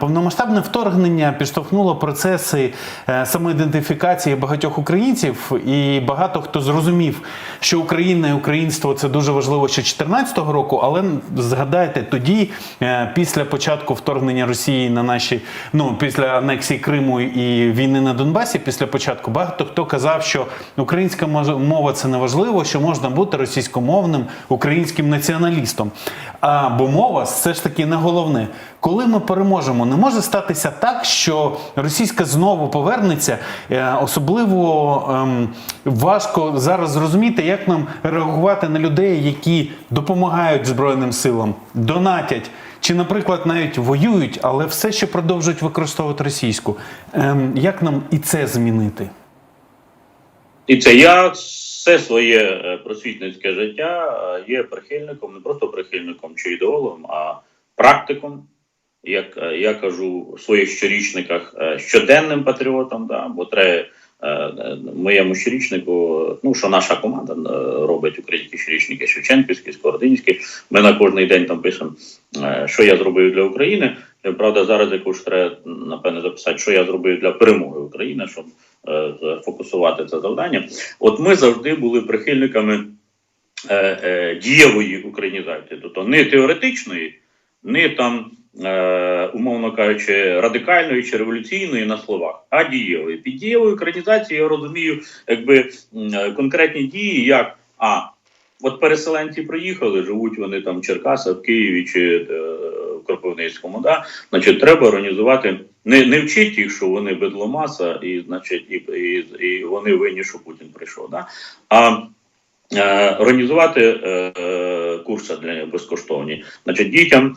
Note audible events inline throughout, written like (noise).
Повномасштабне вторгнення підштовхнуло процеси е, самоідентифікації багатьох українців, і багато хто зрозумів, що Україна і українство це дуже важливо ще 2014 року. Але згадайте, тоді, е, після початку вторгнення Росії на наші, ну після анексії Криму і війни на Донбасі, після початку багато хто казав, що українська мова це не важливо, що можна бути російськомовним українським націоналістом. А бо мова все ж таки не головне. Коли ми переможемо, не може статися так, що російська знову повернеться. Е, Особливо ем, важко зараз зрозуміти, як нам реагувати на людей, які допомагають Збройним силам, донатять. Чи, наприклад, навіть воюють, але все ще продовжують використовувати російську. Ем, як нам і це змінити? І це я все своє е, просвітницьке життя е, є прихильником, не просто прихильником чи ідеологом, а практиком. Як е, я кажу в своїх щорічниках, е, щоденним патріотом, да, бо треба е, моєму щорічнику, ну що наша команда робить українські щорічники, Шевченківські, Скородинські. Ми на кожний день там пишемо, що я зробив для України. Правда, зараз якось треба напевне записати, що я зробив для перемоги України, щоб фокусувати це завдання. От ми завжди були прихильниками дієвої українізації, тобто не теоретичної, не там, е, умовно кажучи, радикальної чи революційної на словах, а дієвої. Під дієвою українізацією я розумію, якби е, конкретні дії, як а. От переселенці приїхали, живуть вони там в Черкасах, в Києві чи е, в Кропивницькому. Да? Значить, треба організувати, не, не вчить їх, що вони бедломаса, і, значить, і, і, і вони винні, що Путін прийшов. Да? А е, організувати е, курси для безкоштовні, значить, дітям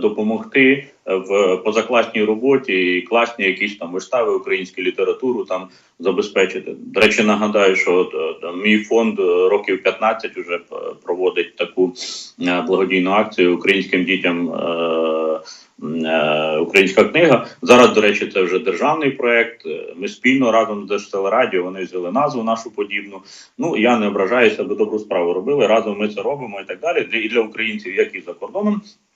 допомогти в позакласній роботі і класні якісь там вистави, українську літературу там забезпечити. До речі, нагадаю, що е, мій фонд е, років 15 вже проводить таку е, благодійну акцію українським дітям. е, е, Українська книга зараз, до речі, це вже державний проект. Е, Ми спільно разом з Держтелерадіо вони взяли назву нашу подібну. Ну я не ображаюся, бо добру справу робили. Разом ми це робимо і так далі. І для українців, які за кордоном е,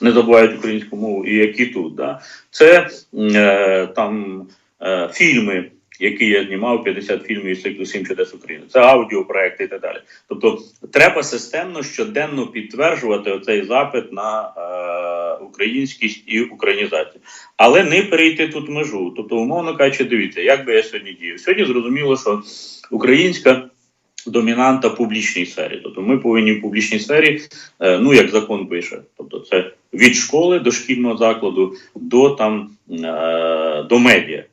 не забувають українську мову, і які тут. Да. Це е, там е, фільми, які я знімав, 50 фільмів із циклу «Сім чудес України. Це аудіопроекти і так далі. Тобто, треба системно щоденно підтверджувати оцей запит на е, українськість і українізацію, але не перейти тут межу. Тобто, умовно кажучи, дивіться, як би я сьогодні діяв. Сьогодні зрозуміло, що українська. Домінанта публічній сфері, тобто ми повинні в публічній сфері, е, ну як закон пише, тобто це від школи до шкільного закладу до там е, до медіа.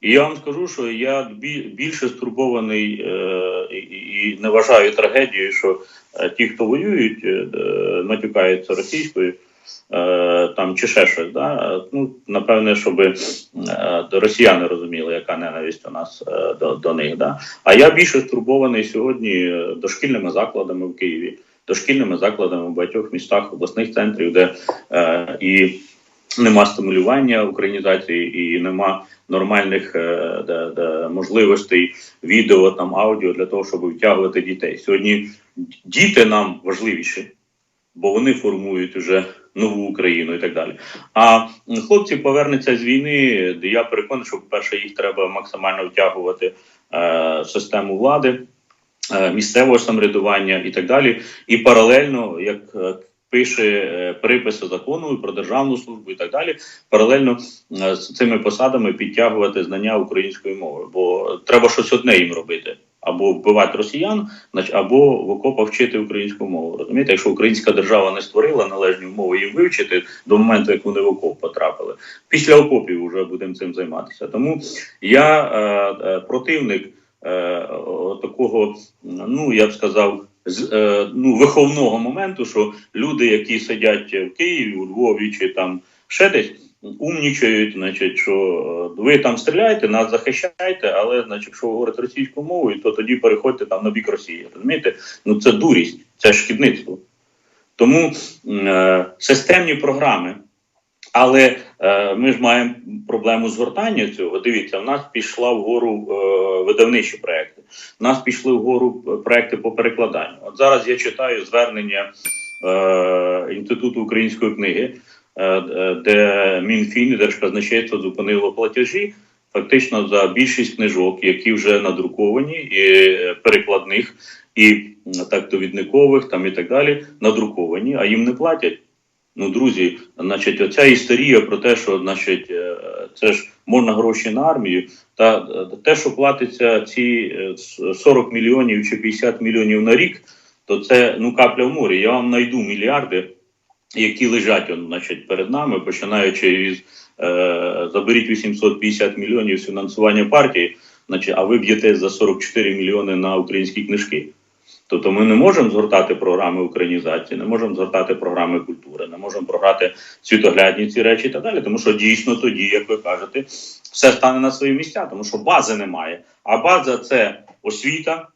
І я вам скажу, що я бі- більше стурбований е, і, не вважаю трагедією, що ті, хто воюють, матюкаються російською. Е, там чи ще щось, да? ну напевне, щоб е, росіяни розуміли, яка ненависть у нас е, до, до них. Да? А я більше стурбований сьогодні дошкільними закладами в Києві, дошкільними закладами в багатьох містах, обласних центрів, де е, і нема стимулювання українізації, і нема нормальних де, де, можливостей відео там аудіо для того, щоб втягувати дітей. Сьогодні діти нам важливіші, бо вони формують уже нову Україну і так далі. А хлопці повернуться з війни, де я переконаний, що по-перше, їх треба максимально втягувати е, в систему влади, е, місцевого самоврядування і так далі. І паралельно, як е, пише приписи закону про державну службу і так далі, паралельно з цими посадами підтягувати знання української мови, бо треба щось одне їм робити. Або вбивати росіян, або в окопах вчити українську мову. Розумієте, якщо українська держава не створила належні умови їм вивчити до моменту, як вони в окоп потрапили, після окопів вже будемо цим займатися. Тому я е, е, противник е, такого, ну я б сказав, з е, ну виховного моменту, що люди, які сидять в Києві, у Львові чи там ще десь. Умнічають, значить, що е, ви там стріляєте, нас захищаєте, але значить, якщо ви говорите російською мовою, то тоді переходьте там на бік Росії. Розумієте? Ну це дурість, це шкідництво. Тому е, системні програми. Але е, ми ж маємо проблему згортання цього. Дивіться, в нас пішла вгору е, видавничі проекти. У нас пішли вгору е, проекти по перекладанню. От зараз я читаю звернення е, Інституту української книги. Е, е, де Мінфін і зупинило платежі фактично за більшість книжок, які вже надруковані, і е, перекладних, і так довідникових, там і так далі, надруковані, а їм не платять. Ну, друзі, значить, оця історія про те, що значить, це ж можна гроші на армію, та те, що платиться ці е, 40 мільйонів чи 50 мільйонів на рік, то це ну капля в морі. Я вам знайду мільярди, які лежать он, значить, перед нами, починаючи із е, заберіть 850 мільйонів фінансування партії, значить, а ви б'єте за 44 мільйони на українські книжки. Тобто ми не можемо згортати програми українізації, не можемо згортати програми культури, не можемо програти світоглядні ці речі і так далі. Тому що дійсно тоді, як ви кажете, все стане на свої місця, тому що бази немає. А база це освіта,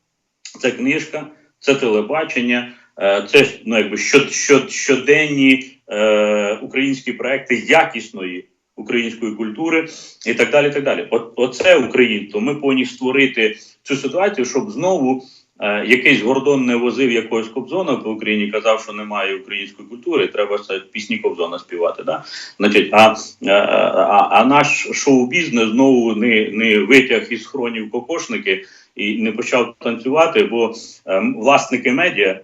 це книжка, це телебачення, це ну, якби що, що, щоденні е, українські проекти якісної української культури і так далі. Так далі. От, оце українство. Ми повинні створити цю ситуацію, щоб знову е, якийсь Гордон не возив якогось Кобзона по Україні, казав, що немає української культури, треба це пісні Кобзона співати. Да? Значить, а, е, а, а наш шоу-бізнес знову не, не витяг із хронів кокошники і не почав танцювати, бо е, власники медіа е,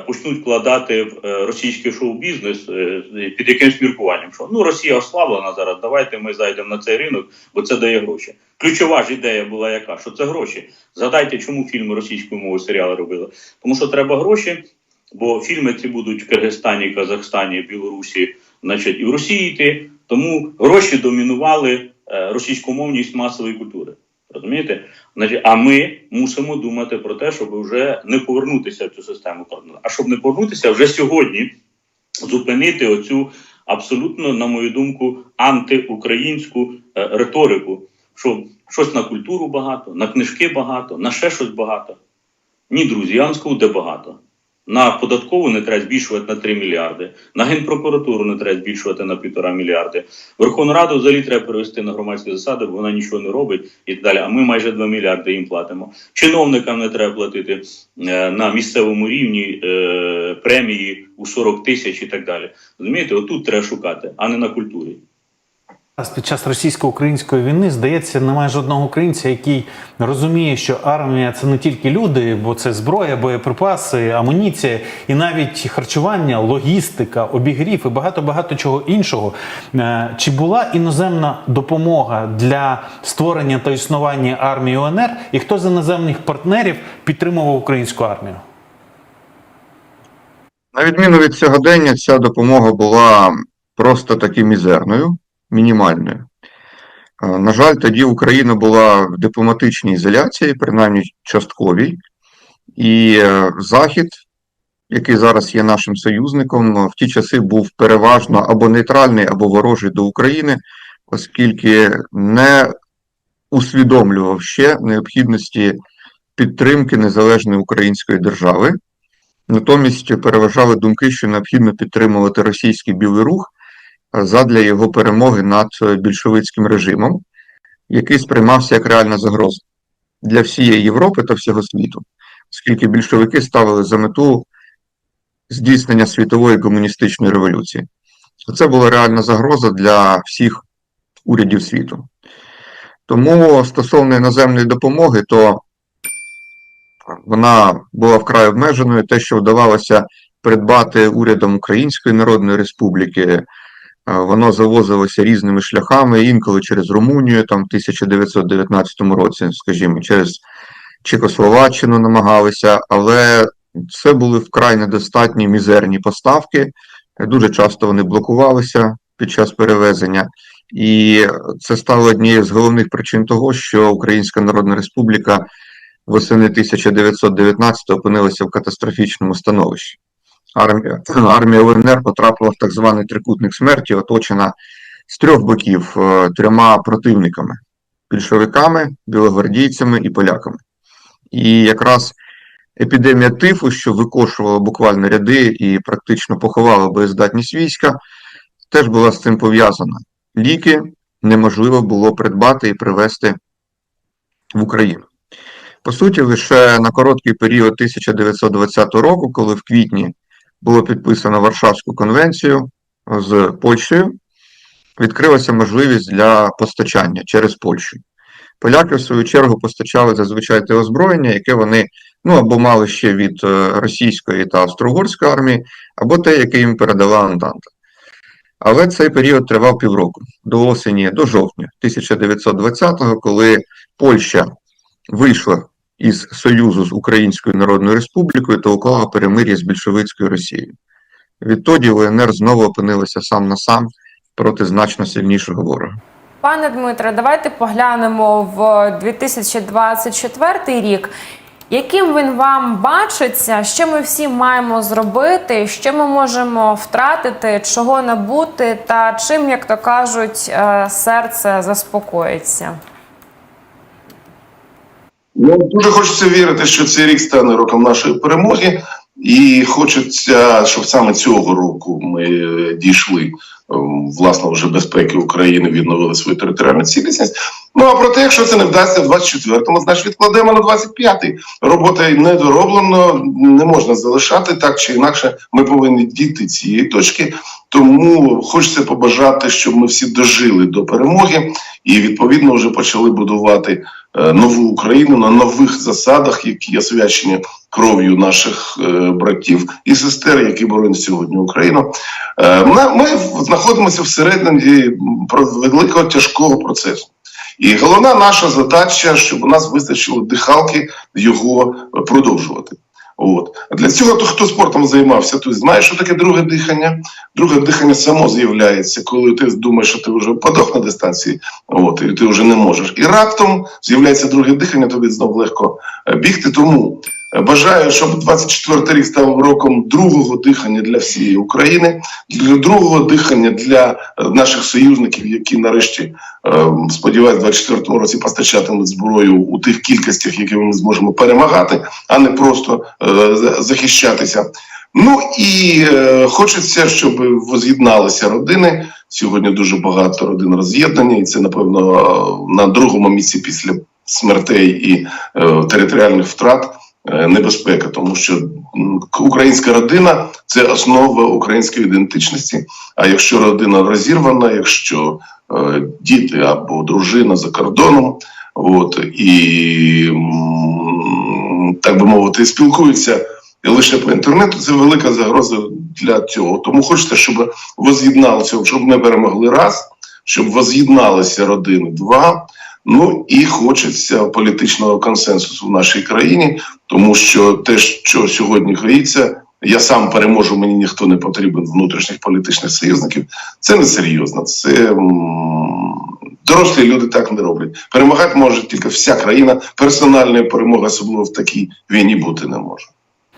почнуть вкладати в е, російський шоу-бізнес е, під якимсь міркуванням, що ну Росія ослаблена зараз, давайте ми зайдемо на цей ринок, бо це дає гроші. Ключова ж ідея була яка, що це гроші. Згадайте, чому фільми російською мовою серіали робили. Тому що треба гроші, бо фільми ці будуть в Киргизстані, Казахстані, Білорусі, значить, і в Росії йти. Тому гроші домінували е, російськомовність масової культури. Розумієте? Значить, а ми мусимо думати про те, щоб вже не повернутися в цю систему. А щоб не повернутися, вже сьогодні зупинити оцю абсолютно, на мою думку, антиукраїнську е, риторику, що щось на культуру багато, на книжки багато, на ще щось багато. Ні, друзі, я вам скажу, де багато. На податкову не треба збільшувати на 3 мільярди, на генпрокуратуру не треба збільшувати на 1,5 мільярди. Верховну Раду взагалі треба перевести на громадські засади, бо вона нічого не робить і так далі. А ми майже 2 мільярди їм платимо. Чиновникам не треба платити е, на місцевому рівні е, премії у 40 тисяч і так далі. Розумієте, отут треба шукати, а не на культурі. Під час російсько-української війни здається, немає жодного українця, який розуміє, що армія це не тільки люди, бо це зброя, боєприпаси, амуніція, і навіть харчування, логістика, обігрів і багато багато чого іншого. Е, Чи була іноземна допомога для створення та існування армії УНР, і хто з іноземних партнерів підтримував українську армію? На відміну від сьогодення, ця допомога була просто таки мізерною, мінімальною. Е, На жаль, тоді Україна була в дипломатичній ізоляції, принаймні частковій, і е, Захід, який зараз є нашим союзником, в ті часи був переважно або нейтральний, або ворожий до України, оскільки не усвідомлював ще необхідності підтримки незалежної української держави. Натомість переважали думки, що необхідно підтримувати російський білий рух е, задля його перемоги над е, більшовицьким режимом, який сприймався як реальна загроза для всієї Європи та всього світу, оскільки більшовики ставили за мету здійснення світової комуністичної революції. Це була реальна загроза для всіх урядів світу. Тому стосовно іноземної допомоги, то вона була вкрай обмеженою. Те, що вдавалося придбати урядом Української Народної Республіки, воно завозилося різними шляхами, інколи через Румунію, там в 1919 році, скажімо, через Чехословаччину намагалися, але це були вкрай недостатні мізерні поставки. Дуже часто вони блокувалися під час перевезення, і це стало однією з головних причин того, що Українська Народна Республіка восени 1919 опинилася в катастрофічному становищі. Армія, (clears throat) армія УНР потрапила в так званий трикутник смерті, оточена з трьох боків е, трьома противниками: більшовиками, білогвардійцями і поляками. І якраз епідемія тифу, що викошувала буквально ряди і практично поховала боєздатність війська, теж була з цим пов'язана. Ліки неможливо було придбати і привезти в Україну. По суті, лише на короткий період 1920 року, коли в квітні було підписано Варшавську конвенцію, з Польщею відкрилася можливість для постачання через Польщу. Поляки, в свою чергу, постачали зазвичай те озброєння, яке вони ну або мали ще від е, російської та австро-угорської армії, або те, яке їм передала Антанта. Але цей період тривав півроку до осені, до жовтня 1920-го, коли Польща вийшла із Союзу з Українською Народною Республікою та уклала перемир'я з більшовицькою Росією. Відтоді УНР знову опинилася сам на сам проти значно сильнішого ворога. Пане Дмитре, давайте поглянемо в 2024 рік. Яким він вам бачиться, що ми всі маємо зробити, що ми можемо втратити, чого набути, та чим, як то кажуть, е, серце заспокоїться? Ну, дуже хочеться вірити, що цей рік стане роком нашої перемоги, і хочеться, щоб саме цього року ми е, дійшли ем, власне вже безпеки України, відновили свою територіальну цілісність. Ну а проте, якщо це не вдасться в 24-му, значить відкладемо на 25-й. Робота не дороблено, не можна залишати так чи інакше. Ми повинні дійти цієї точки. Тому хочеться побажати, щоб ми всі дожили до перемоги і відповідно вже почали будувати нову Україну на нових засадах, які освячені кров'ю наших е, братів і сестер, які боронять сьогодні Україну. Е, ми знаходимося всередині великого тяжкого процесу. І головна наша задача, щоб у нас вистачило дихалки його продовжувати. От для цього то, хто спортом займався, той знає, що таке друге дихання. Друге дихання само з'являється, коли ти думаєш, що ти вже подох на дистанції, от і ти вже не можеш. І раптом з'являється друге дихання, тобі знов легко е, бігти. Тому бажаю, щоб 24 рік став роком другого дихання для всієї України, для другого дихання для е, наших союзників, які нарешті е, сподіваюсь, в 24 році постачатимуть зброю у тих кількостях, які ми зможемо перемагати, а не просто е, за- захищатися. Ну і хочеться, щоб воз'єдналися родини. Сьогодні дуже багато родин роз'єднані, і це напевно на другому місці після смертей і територіальних втрат. Е, Небезпека, тому що українська родина це основа української ідентичності. А якщо родина розірвана, якщо е, діти або дружина за кордоном, от і так би мовити, спілкуються лише по інтернету, це велика загроза для цього. Тому хочеться, щоб воз'єдналося, щоб ми перемогли раз, щоб воз'єдналися родини два. Ну і хочеться політичного консенсусу в нашій країні, тому що те, що сьогодні коїться, я сам переможу, мені ніхто не потрібен внутрішніх політичних союзників. Це не серйозно. Це дорослі люди так не роблять. Перемагати може тільки вся країна. Персональної перемоги, особливо в такій війні, бути не може.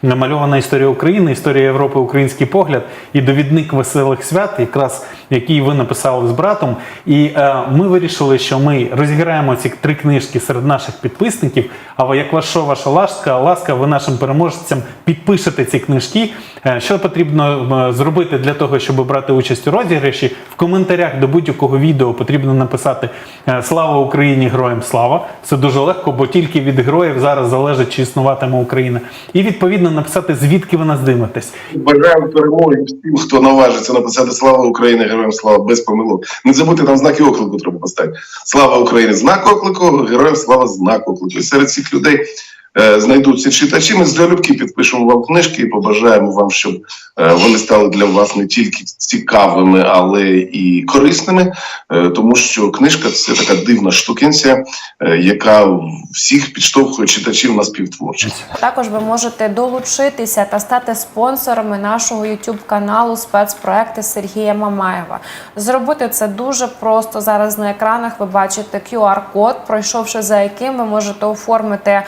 Намальована історія України, історія Європи, український погляд і довідник веселих свят, якраз який ви написали з братом. І е, ми вирішили, що ми розіграємо ці три книжки серед наших підписників. А як ваша ваша ласка, ласка, ви нашим переможцям підпишете ці книжки. Е, що потрібно е, зробити для того, щоб брати участь у розіграші? В коментарях до будь-якого відео потрібно написати е, Слава Україні! Героям слава! Це дуже легко, бо тільки від героїв зараз залежить, чи існуватиме Україна. І відповідно написати, звідки ви нас дивитесь. Бажаємо перемоги всім, хто наважиться написати Слава Україні, героям слава без помилок. Не забудьте там знаки оклику треба поставити. Слава Україні! Знак оклику, героям слава знак оклику. Серед цих людей знайдуться читачі. Ми залюбки підпишемо вам книжки і побажаємо вам, щоб е, вони стали для вас не тільки цікавими, але і корисними, е, тому що книжка це така дивна штукенція, е, яка всіх підштовхує читачів на співтворчість. Також ви можете долучитися та стати спонсорами нашого youtube каналу спецпроекти Сергія Мамаєва. Зробити це дуже просто. Зараз на екранах ви бачите QR-код, пройшовши за яким ви можете оформити е,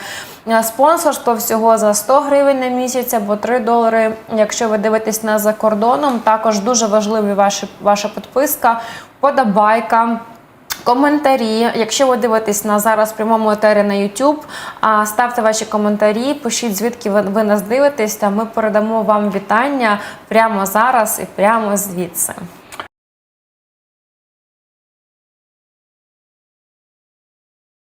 спонсорство всього за 100 гривень на місяць або 3 долари. Якщо ви дивитесь нас за кордоном, також дуже важливі ваші ваша підписка, подобайка. Коментарі, якщо ви дивитесь на зараз прямому етері на YouTube, ставте ваші коментарі, пишіть звідки ви, ви нас дивитесь, та ми передамо вам вітання прямо зараз і прямо звідси.